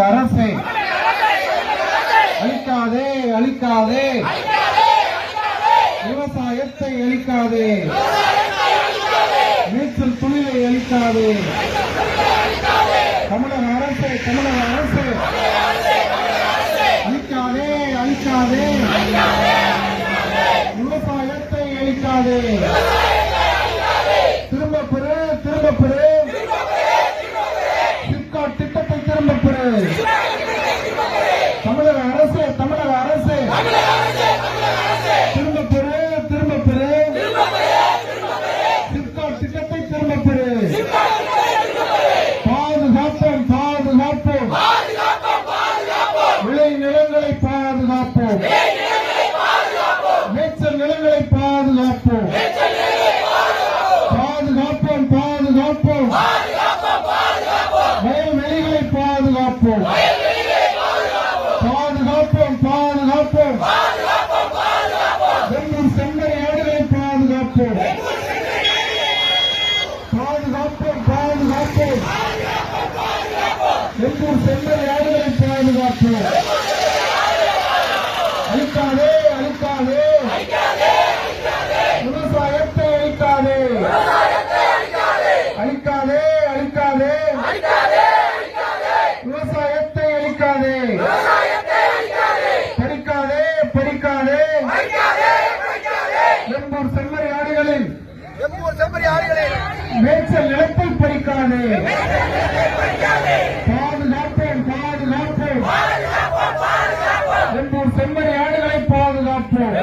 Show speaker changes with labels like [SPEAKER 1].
[SPEAKER 1] அரசே. அழிக்காதே அழிக்காதே. விவசாயத்தை அழிக்காதே. நீச்சல் தொழிலை அழிக்காதே. தமிழக அரசு தமிழக அரசு. அழிக்காதே அழிக்காதே. விவசாயத்தை அழிக்காதே திரும்ப பெறு திரும்ப பெறு சிப்காட் திட்டத்தை திரும்ப பெறு தமிழக அரசு தமிழக அரசு. திரும்ப பெறு திரும்ப பெறு சிப்காட் திட்டத்தை திரும்ப பெறு பாதுகாப்போம் பாதுகாப்போம். விளை நிலங்களை பாதுகாப்போம். மேச்சல் நிலங்களை பாதுகாப்போம். பாதுகாப்போம் பாதுகாப்போம். பாதுகாப்போம். பாதுகாப்போம் பாதுகாப்போம். வெள்ளூர் செம்மறி ஆடுகளை பாதுகாப்போம். பாதுகாப்போம் பாதுகாப்போம். வெள்ளூர் செம்மறி ஆடுகளை பாதுகாப்போம். அளிக்காதே எவ்வூர் செம்மறி ஆடுகளின் மேய்ச்சல் நிலத்தை பறிக்காது. பாதுகாப்போம் பாதுகாப்போம்.
[SPEAKER 2] எவ்வூர் செம்மறி ஆடுகளை
[SPEAKER 1] பாதுகாப்போம்.